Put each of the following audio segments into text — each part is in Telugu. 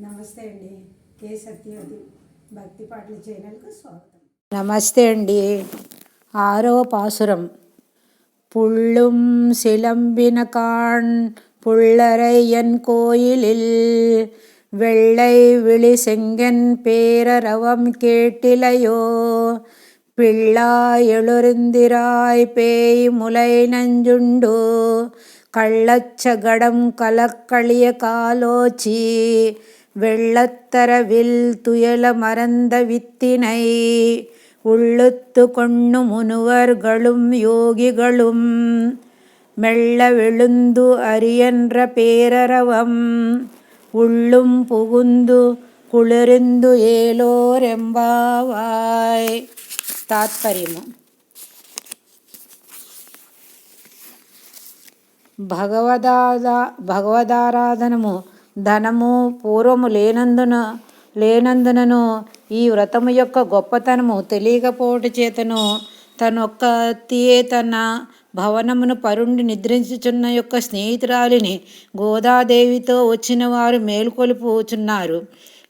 నమస్తే అండి కే సత్యవతి భక్తి పాటల ఛానల్కు స్వాగతం நமஸ்தே அண்டி ஆரோ பாசுரம் புள்ளும் சிலம்பின காண் புள்ளரையன் கோயிலில் வெள்ளை விழி செங்கன் பேரரவம் கேட்டிலையோ பிள்ளாய் எழுந்திராய் பேய் முலை நஞ்சுண்டு. கள்ளச்சகடம் கலக்களிய காலோச்சி. வெள்ளத்தரவில் துயல மறந்த வித்தினை. உள்ளுத்து கொண்டு முனுவர்களும் யோகிகளும். மெல்ல விழுந்து அரியன்ற பேரரவம். உள்ளும் புகுந்து குளிர்ந்து ஏலோரெம்பாவாய் తాత్పర్యము. భగవదాదా భగవదారాధనము ధనము పూర్వము లేనందున లేనందునను ఈ వ్రతము యొక్క గొప్పతనము తెలియకపోవట చేతను తనొక్కతియే తన భవనమును పరుండి నిద్రించుచున్న యొక్క స్నేహితురాలిని గోదాదేవితో వచ్చిన వారు మేలుకొలుపుచున్నారు.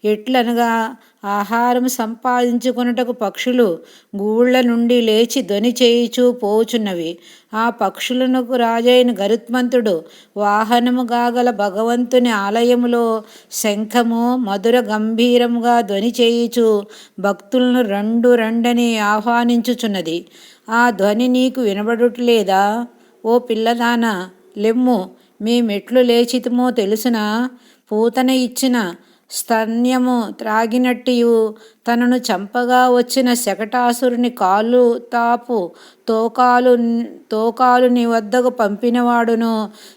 ఎట్లనగా ఆహారం సంపాదించుకొనుటకు పక్షులు గూళ్ళ నుండి లేచి ధ్వని చేయుచూ పోచున్నవి. ఆ పక్షులకు రాజైన గరుత్మంతుడు వాహనముగా గల భగవంతుని ఆలయములో శంఖము మధుర గంభీరముగా ధ్వని చేయుచు భక్తులను రెండు రెండని ఆహ్వానించుచున్నది. ఆ ధ్వని నీకు వినబడుటలేదా? ఓ పిల్లదాన లెమ్ము మేమెట్లు లేచితమో తెలుసునా? పూతన ఇచ్చిన స్తన్యము త్రాగినట్టియు. తనను చంపగా వచ్చిన శకటాసురుని కాలు తాపు. తోకాలు తోకాలుని వద్దకు పంపినవాడును.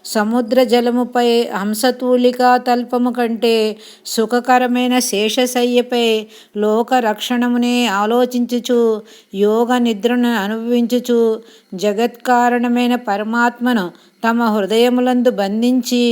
సముద్ర జలముపై హంసతూలికా తల్పము కంటే సుఖకరమైన శేషశయ్యపై లోక రక్షణమునే ఆలోచించుచు యోగ నిద్రను అనుభవించుచు జగత్కారణమైన పరమాత్మను తమ హృదయములందు బంధించి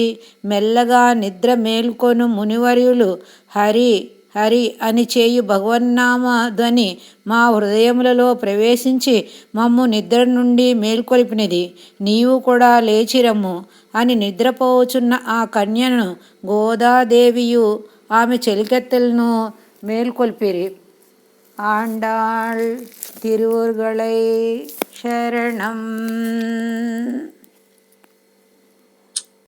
మెల్లగా నిద్ర మేల్కొను మునివర్యులు హరి హరి అని చేయు భగవన్నామ ధ్వని మా హృదయములలో ప్రవేశించి మమ్ము నిద్ర నుండి మేల్కొలిపినది. నీవు కూడా లేచిరమ్ము అని నిద్రపోచున్న ఆ కన్యను గోదాదేవియు ఆమె చెలికెత్తెలను మేల్కొల్పిరి. ఆండాళ్ తిరువుర్గళై శరణం.